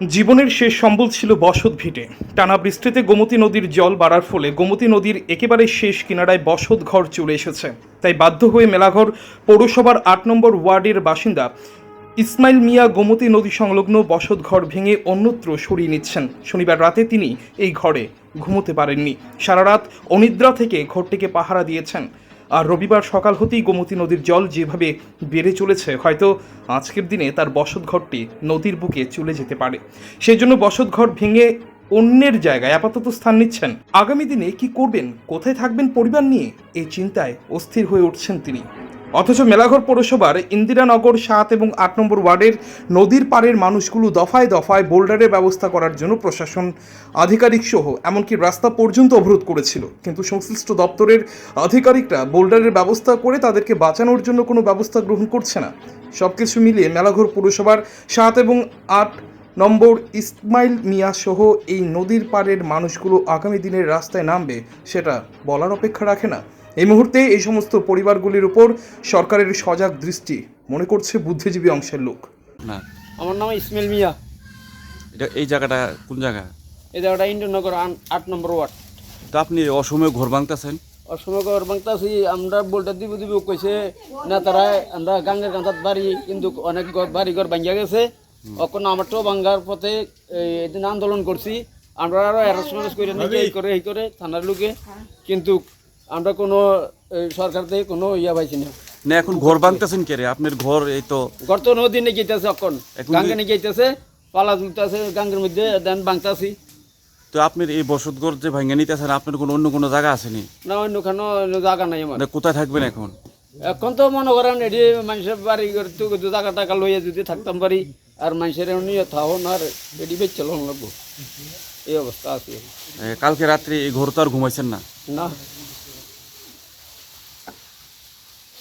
জীবনের শেষ সম্বল ছিল বসত ভিটে। টানা বৃষ্টিতে গোমতী নদীর জল বাড়ার ফলে গোমতী নদীর একেবারে শেষ কিনারায় বসত ঘর চলে এসেছে। তাই বাধ্য হয়ে মেলাঘর পৌরসভার আট নম্বর ওয়ার্ডের বাসিন্দা ইসমাইল মিয়া গোমতী নদী সংলগ্ন বসত ঘর ভেঙে অন্যত্র সরিয়ে নিচ্ছেন। শনিবার রাতে তিনি এই ঘরে ঘুমোতে পারেননি। সারা রাত অনিদ্রা থেকে ঘরটিকে পাহারা দিয়েছেন। আর রবিবার সকাল হতেই গোমতী নদীর জল যেভাবে বেড়ে চলেছে, হয়তো আজকের দিনে তার বসতঘরটি নদীর বুকে চলে যেতে পারে। সেই জন্য বসতঘর ভেঙে অন্যের জায়গায় আপাতত স্থান নিচ্ছেন। আগামী দিনে কি করবেন, কোথায় থাকবেন পরিবার নিয়ে এই চিন্তায় অস্থির হয়ে উঠছেন তিনি। অথচ মেলাঘর পৌরসভার ইন্দিরানগর সাত এবং আট নম্বর ওয়ার্ডের নদীর পাড়ের মানুষগুলো দফায় দফায় বোল্ডারের ব্যবস্থা করার জন্য প্রশাসন, আধিকারিক সহ, এমনকি রাস্তা পর্যন্ত অবরোধ করেছিল। কিন্তু সংশ্লিষ্ট দপ্তরের আধিকারিকরা বোল্ডারের ব্যবস্থা করে তাদেরকে বাঁচানোর জন্য কোনো ব্যবস্থা গ্রহণ করছে না। সব কিছু মিলিয়ে মেলাঘর পৌরসভার সাত এবং আট নম্বর ইসমাইল মিয়া সহ এই নদীর পাড়ের মানুষগুলো আগামী দিনের রাস্তায় নামবে, সেটা বলার অপেক্ষা রাখে না। এই মুহূর্তে এই সমস্ত পরিবারগুলির উপর সরকারের সজাগ দৃষ্টি মনে করছে বুদ্ধিজীবী অংশের লোক। না। আমার নাম ইসমাইল মিয়া। এটা এই জায়গাটা কোন জায়গা? এই জায়গাটা ইন্দ্রনগর আট নম্বর ওয়ার্ড। তো আপনি অসময়ে ঘর ভাঙতেছেন? অসময়গর বাংতাছি আমরা বলটা দিব দিব কইছে না তারা আমরা গাঙ্গের কাঁথাত বাড়ি কিন্তু অনেক ঘর- বাড়ি ঘর ভাঙ্গিয়া গেছে। এখন আমারটাও ভাঙ্গার পথে এদিন আন্দোলন করছি। আমরা আরও হ্যারাসমেন্ট করে নাকি এই করে এই করে থানার লোকে। কিন্তু আমরা কোনো সরকার থেকে কোনো ইয়া পাইছি না। না এখন ঘর বানতেছেন কে রে? আপনার ঘর এই তো ঘর তো নদী নিয়ে গেতেছে এখন। গাঙ্গে নিয়ে গেতেছে পালা তুলতেছে গাঙ্গের মধ্যে দেন বাংতাছি তো আপনার এই বসত ঘর যে ভাঙে নিতেছেন আপনার কোনো অন্য কোনো জায়গা আসেনি না? অন্য কোনো জায়গা নাই আমার। কোথায় থাকবেন এখন? এখন তো মনে করেন এটি মানুষের বাড়ি করতে যদি টাকা লইয়া যদি থাকতাম পারি আর মানুষের নিয়ে থাকুন আর এটি বেচ চলন লাগবো। এই অবস্থা আছে। কালকে রাত্রে এই ঘর তো আর ঘুমাইছেন না? না।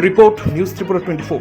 report news Tripura twenty four